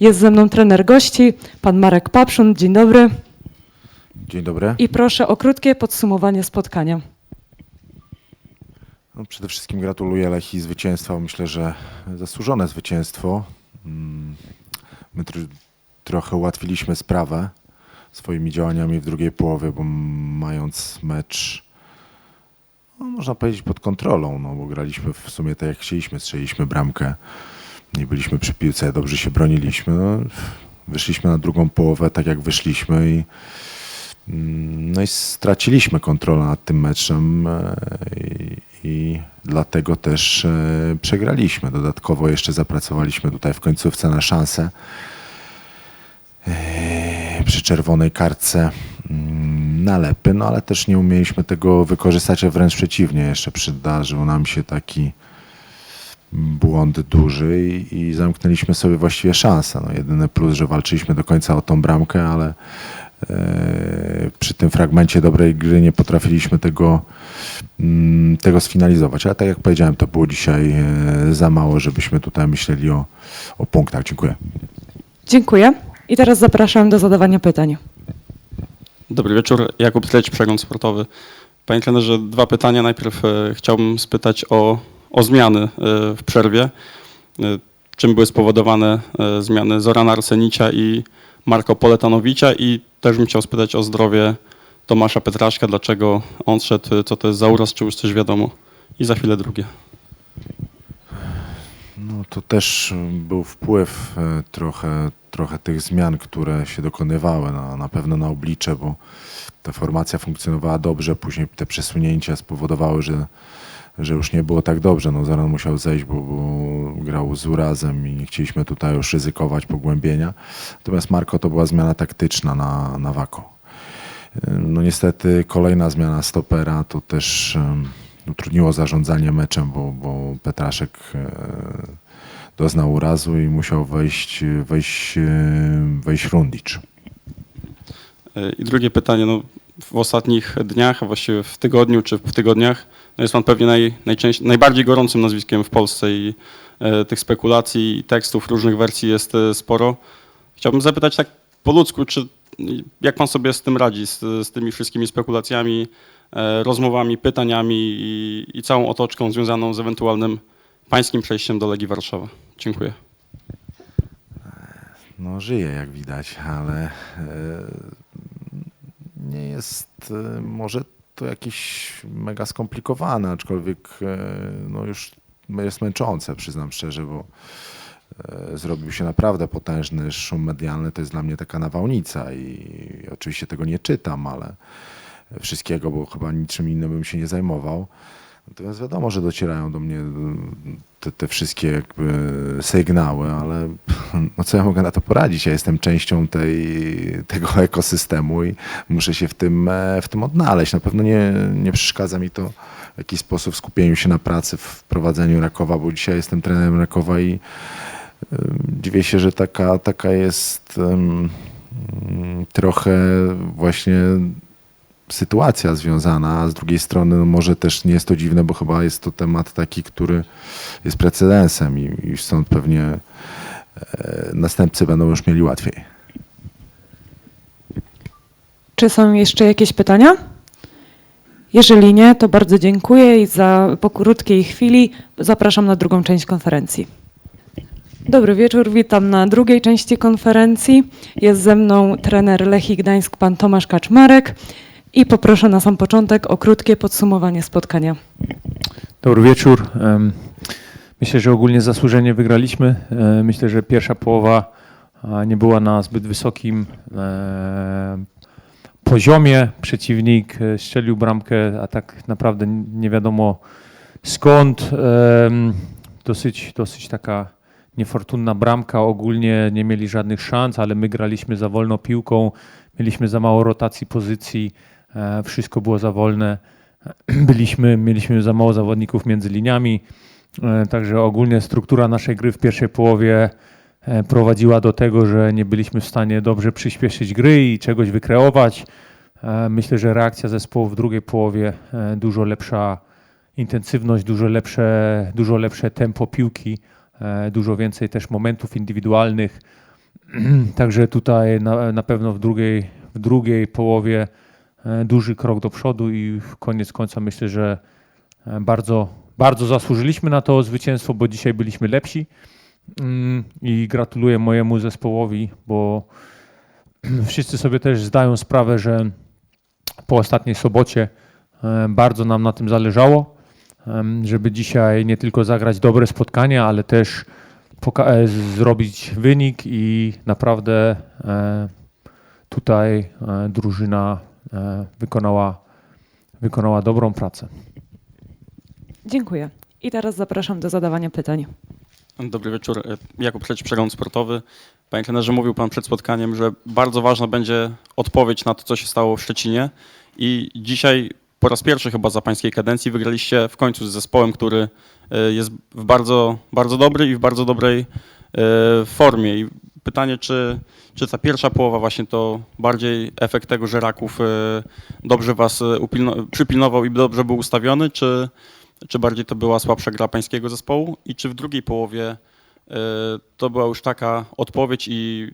Jest ze mną trener gości, pan Marek Papszun. Dzień dobry. Dzień dobry. I proszę o krótkie podsumowanie spotkania. No, przede wszystkim gratuluję Lechi zwycięstwa. Myślę, że zasłużone zwycięstwo. Mm, My tr- trochę ułatwiliśmy sprawę swoimi działaniami w drugiej połowie, bo mając mecz, no, można powiedzieć, pod kontrolą, no, bo graliśmy w sumie tak jak chcieliśmy, strzeliliśmy bramkę, nie byliśmy przy piłce, dobrze się broniliśmy. No, wyszliśmy na drugą połowę tak jak wyszliśmy i Mm, No i straciliśmy kontrolę nad tym meczem e, i, i dlatego też e, przegraliśmy. Dodatkowo jeszcze zapracowaliśmy tutaj w końcówce na szansę e, przy czerwonej kartce mm, nalepy, no ale też nie umieliśmy tego wykorzystać, a wręcz przeciwnie, jeszcze przydarzył nam się taki błąd duży i, i zamknęliśmy sobie właściwie szansę. No, jedyny plus, że walczyliśmy do końca o tą bramkę, ale e, przy tym fragmencie dobrej gry nie potrafiliśmy tego, mm, tego sfinalizować. Ale tak jak powiedziałem, to było dzisiaj e, za mało, żebyśmy tutaj myśleli o, o punktach. Dziękuję. Dziękuję. I teraz zapraszam do zadawania pytań. Dobry wieczór, Jakub Tleć, Przegląd Sportowy. Panie trenerze, dwa pytania. Najpierw e, chciałbym spytać o, o zmiany e, w przerwie. E, czym były spowodowane e, zmiany Zorana Arsenicia i Marko Poletanowicza i też bym chciał spytać o zdrowie Tomasza Petraszka, dlaczego on szedł, co to jest za uraz, czy już coś wiadomo. I za chwilę drugie. No to też był wpływ trochę, trochę tych zmian, które się dokonywały na, na pewno na oblicze, bo ta formacja funkcjonowała dobrze, później te przesunięcia spowodowały, że, że już nie było tak dobrze. No Zoran musiał zejść, bo, bo grał z urazem i nie chcieliśmy tutaj już ryzykować pogłębienia. Natomiast Marko to była zmiana taktyczna na, na Wako. No niestety kolejna zmiana stopera to też utrudniło zarządzanie meczem, bo, bo Petraszek e, doznał urazu i musiał wejść, wejść, wejść Rundicz. E, I drugie pytanie, no, w ostatnich dniach, a właściwie w tygodniu czy w tygodniach, no jest pan pewnie naj, najbardziej gorącym nazwiskiem w Polsce i e, tych spekulacji i tekstów różnych wersji jest e, sporo. Chciałbym zapytać tak po ludzku, czy jak pan sobie z tym radzi, z, z tymi wszystkimi spekulacjami, e, rozmowami, pytaniami i, i całą otoczką związaną z ewentualnym pańskim przejściem do Legii Warszawa? Dziękuję. No żyje jak widać, ale e, nie jest e, może to jakieś mega skomplikowane, aczkolwiek e, no już jest męczące, przyznam szczerze, bo e, zrobił się naprawdę potężny szum medialny. To jest dla mnie taka nawałnica i oczywiście tego nie czytam, ale wszystkiego, bo chyba niczym innym bym się nie zajmował. Natomiast wiadomo, że docierają do mnie mm, te, te wszystkie jakby sygnały, ale no co ja mogę na to poradzić? Ja jestem częścią tej, tego ekosystemu i muszę się w tym, e, w tym odnaleźć. Na pewno nie, nie przeszkadza mi to w jakiś sposób w skupieniu się na pracy, w prowadzeniu Rakowa, bo dzisiaj jestem trenerem Rakowa i dziwię się, że taka, taka jest mm, trochę właśnie sytuacja związana, a z drugiej strony no może też nie jest to dziwne, bo chyba jest to temat taki, który jest precedensem i, i stąd pewnie e, następcy będą już mieli łatwiej. Czy są jeszcze jakieś pytania? Jeżeli nie, to bardzo dziękuję i za, po krótkiej chwili zapraszam na drugą część konferencji. Dobry wieczór, witam na drugiej części konferencji. Jest ze mną trener Lechii Gdańsk, pan Tomasz Kaczmarek i poproszę na sam początek o krótkie podsumowanie spotkania. Dobry wieczór. Myślę, że ogólnie zasłużenie wygraliśmy. E, Myślę, że pierwsza połowa nie była na zbyt wysokim e, poziomie. Przeciwnik e, strzelił bramkę, a tak naprawdę nie wiadomo skąd. Dosyć, dosyć taka niefortunna bramka. Ogólnie nie mieli żadnych szans, ale my graliśmy za wolno piłką. Mieliśmy za mało rotacji pozycji. E, Wszystko było za wolne. Byliśmy, mieliśmy za mało zawodników między liniami. E, Także ogólnie struktura naszej gry w pierwszej połowie e, prowadziła do tego, że nie byliśmy w stanie dobrze przyspieszyć gry i czegoś wykreować. Myślę, że reakcja zespołu w drugiej połowie dużo lepsza intensywność, dużo lepsze, dużo lepsze tempo piłki, dużo więcej też momentów indywidualnych. Także tutaj na, na pewno w drugiej, w drugiej połowie duży krok do przodu i koniec końca myślę, że e, bardzo, bardzo zasłużyliśmy na to zwycięstwo, bo dzisiaj byliśmy lepsi. Mm, I gratuluję mojemu zespołowi, bo wszyscy sobie też zdają sprawę, że po ostatniej sobocie e, bardzo nam na tym zależało, żeby dzisiaj nie tylko zagrać dobre spotkanie, ale też e, zrobić wynik i naprawdę e, tutaj e, drużyna e, wykonała, wykonała dobrą pracę. Dziękuję. I teraz zapraszam do zadawania pytań. Dobry wieczór. E, Jakub Śledź, Przegląd Sportowy. Panie trenerze, mówił Pan przed spotkaniem, że bardzo ważna będzie odpowiedź na to, co się stało w Szczecinie i dzisiaj po raz pierwszy chyba za Pańskiej kadencji wygraliście w końcu z zespołem, który e, jest w bardzo, bardzo dobrej i w bardzo dobrej e, formie. I pytanie, czy, czy ta pierwsza połowa właśnie to bardziej efekt tego, że Raków e, dobrze Was e, przypilnował i dobrze był ustawiony, czy, czy bardziej to była słabsza gra pańskiego zespołu i czy w drugiej połowie y, to była już taka odpowiedź i,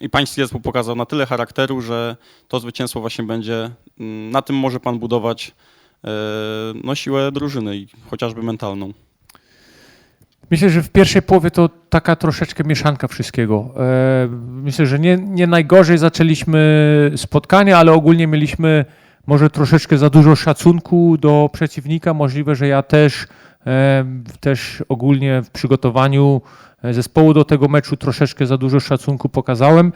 i pański zespół pokazał na tyle charakteru, że to zwycięstwo właśnie będzie, mm, na tym może pan budować no, siłę drużyny i chociażby mentalną. Myślę, że w pierwszej połowie to taka troszeczkę mieszanka wszystkiego. E, Myślę, że nie, nie najgorzej zaczęliśmy spotkanie, ale ogólnie mieliśmy może troszeczkę za dużo szacunku do przeciwnika. Możliwe, że ja też, e, też ogólnie w przygotowaniu e, zespołu do tego meczu troszeczkę za dużo szacunku pokazałem.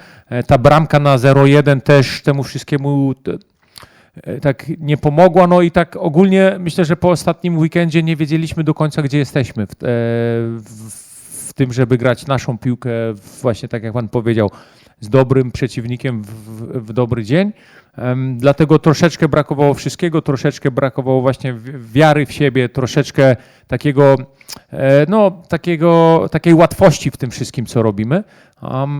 Ta bramka na 0-1 też temu wszystkiemu tak nie pomogła. No i tak ogólnie myślę, że po ostatnim weekendzie nie wiedzieliśmy do końca, gdzie jesteśmy w, e, w, w tym, żeby grać naszą piłkę, właśnie tak jak Pan powiedział, z dobrym przeciwnikiem w, w dobry dzień. Dlatego troszeczkę brakowało wszystkiego, troszeczkę brakowało właśnie wi- wiary w siebie, troszeczkę takiego, e, no, takiego, takiej łatwości w tym wszystkim, co robimy.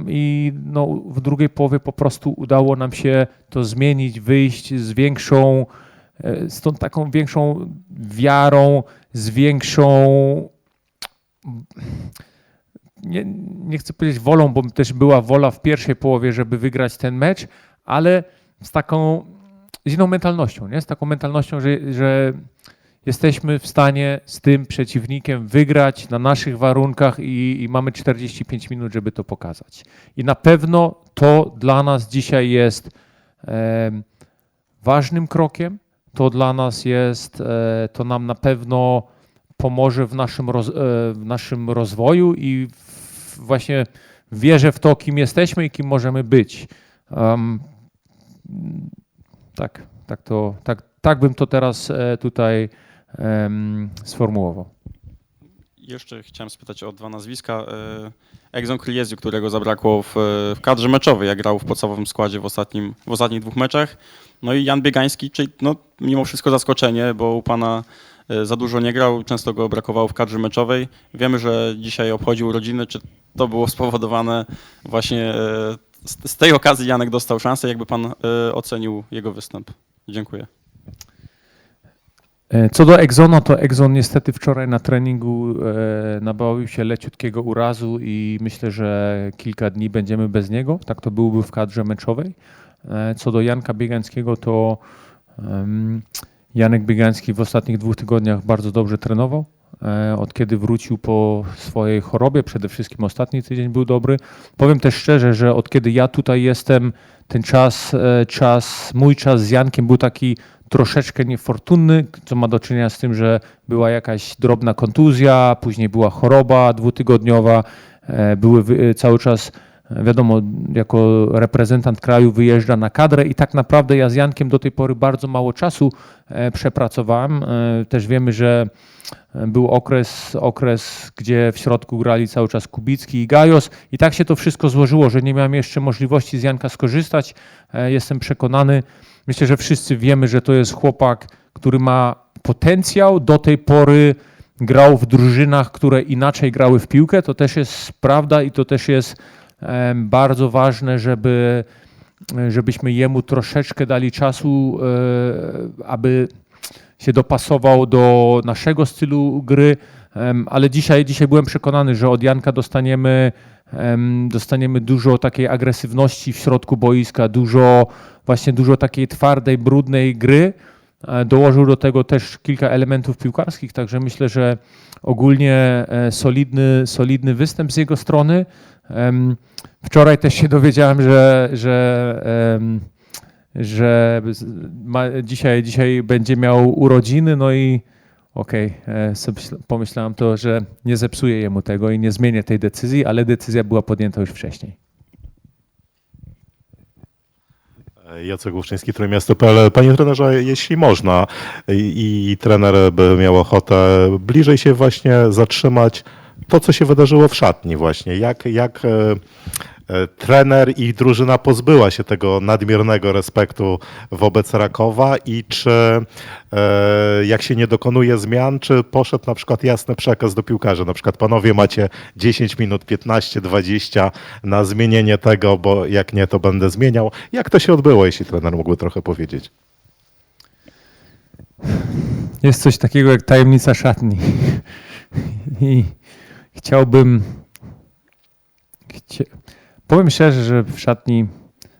I no, w drugiej połowie po prostu udało nam się to zmienić, wyjść z większą, e, z tą taką większą wiarą, z większą nie, nie chcę powiedzieć wolą, bo też była wola w pierwszej połowie, żeby wygrać ten mecz, ale z taką, z inną mentalnością, nie? z taką mentalnością, że, że jesteśmy w stanie z tym przeciwnikiem wygrać na naszych warunkach i, i mamy 45 minut, żeby to pokazać. I na pewno to dla nas dzisiaj jest em, ważnym krokiem, to dla nas jest, e, to nam na pewno pomoże w naszym, roz, e, w naszym rozwoju i w, właśnie wierzę w to, kim jesteśmy i kim możemy być. Em, tak, tak, to, tak, tak bym to teraz e, tutaj em, sformułował. Jeszcze chciałem spytać o dwa nazwiska. E, Egzon Kryjeziu, którego zabrakło w, w kadrze meczowej, jak grał w podstawowym składzie w, ostatnim, w ostatnich dwóch meczach. No i Jan Biegański, czyli no, mimo wszystko zaskoczenie, bo u pana e, za dużo nie grał, często go brakowało w kadrze meczowej. Wiemy, że dzisiaj obchodził urodziny. Czy to było spowodowane właśnie e, z, tej okazji Janek dostał szansę? Jakby pan e, ocenił jego występ? Dziękuję. E, Co do Exona, to Exon niestety wczoraj na treningu e, nabawił się leciutkiego urazu i myślę, że kilka dni będziemy bez niego. Tak to byłby w kadrze meczowej. Co do Janka Biegańskiego, to Janek Biegański w ostatnich dwóch tygodniach bardzo dobrze trenował. E, Od kiedy wrócił po swojej chorobie, przede wszystkim ostatni tydzień był dobry. Powiem też szczerze, że od kiedy ja tutaj jestem, ten czas, e, czas, mój czas z Jankiem był taki troszeczkę niefortunny, co ma do czynienia z tym, że była jakaś drobna kontuzja, później była choroba dwutygodniowa, e, były cały czas, wiadomo, jako reprezentant kraju wyjeżdża na kadrę i tak naprawdę ja z Jankiem do tej pory bardzo mało czasu e, przepracowałem. E, Też wiemy, że e, był okres, okres, gdzie w środku grali cały czas Kubicki i Gajos i tak się to wszystko złożyło, że nie miałem jeszcze możliwości z Janka skorzystać. Jestem przekonany, Myślę, że wszyscy wiemy, że to jest chłopak, który ma potencjał. Do tej pory grał w drużynach, które inaczej grały w piłkę. To też jest prawda i to też jest bardzo ważne, żeby, żebyśmy jemu troszeczkę dali czasu, e, aby się dopasował do naszego stylu gry. Ale dzisiaj, dzisiaj byłem przekonany, że od Janka dostaniemy, em, dostaniemy dużo takiej agresywności w środku boiska, dużo właśnie dużo takiej twardej, brudnej gry. E, Dołożył do tego też kilka elementów piłkarskich, także myślę, że ogólnie e, solidny, solidny występ z jego strony. Wczoraj też się dowiedziałem, że, że, że ma, dzisiaj, dzisiaj będzie miał urodziny, no i okej, e, myśl- pomyślałem to, że nie zepsuję jemu tego i nie zmienię tej decyzji, ale decyzja była podjęta już wcześniej. Jacek Główczyński, Trójmiasto.pl. Panie trenerze, jeśli można i, i trener by miał ochotę bliżej się właśnie zatrzymać to, co się wydarzyło w szatni właśnie. Jak, jak e, e, trener i drużyna pozbyła się tego nadmiernego respektu wobec Rakowa i czy e, jak się nie dokonuje zmian, czy poszedł na przykład jasny przekaz do piłkarzy, na przykład panowie macie 10 minut, 15, 20 na zmienienie tego, bo jak nie, to będę zmieniał. Jak to się odbyło, jeśli trener mógłby trochę powiedzieć? Jest coś takiego jak tajemnica szatni. I chciałbym. Chcia... Powiem szczerze, że w szatni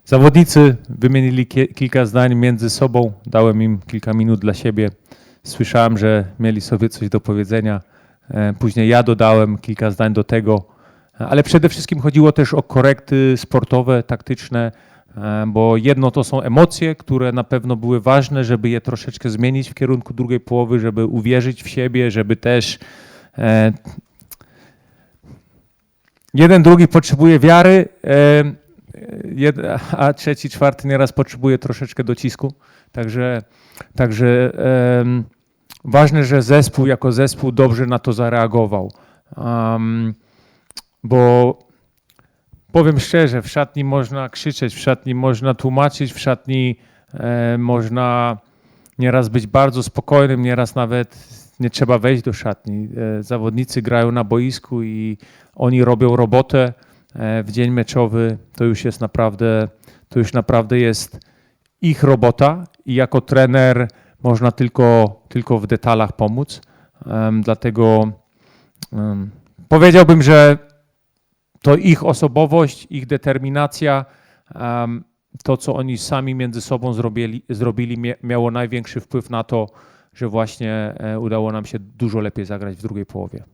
zawodnicy wymienili kilka zdań między sobą. Dałem im kilka minut dla siebie. Słyszałem, że mieli sobie coś do powiedzenia. E, Później ja dodałem kilka zdań do tego. Ale przede wszystkim chodziło też o korekty sportowe, taktyczne, e, bo jedno to są emocje, które na pewno były ważne, żeby je troszeczkę zmienić w kierunku drugiej połowy, żeby uwierzyć w siebie, żeby też e, jeden, drugi potrzebuje wiary, a trzeci, czwarty nieraz potrzebuje troszeczkę docisku. Także, także ważne, że zespół jako zespół dobrze na to zareagował. Bo powiem szczerze, w szatni można krzyczeć, w szatni można tłumaczyć, w szatni e, można nieraz być bardzo spokojnym, nieraz nawet nie trzeba wejść do szatni. E, zawodnicy grają na boisku i oni robią robotę e, w dzień meczowy. To już jest naprawdę, to już naprawdę jest ich robota i jako trener można tylko, tylko w detalach pomóc. Dlatego powiedziałbym, że to ich osobowość, ich determinacja, to co oni sami między sobą zrobili, zrobili mia- miało największy wpływ na to, że właśnie e, udało nam się dużo lepiej zagrać w drugiej połowie.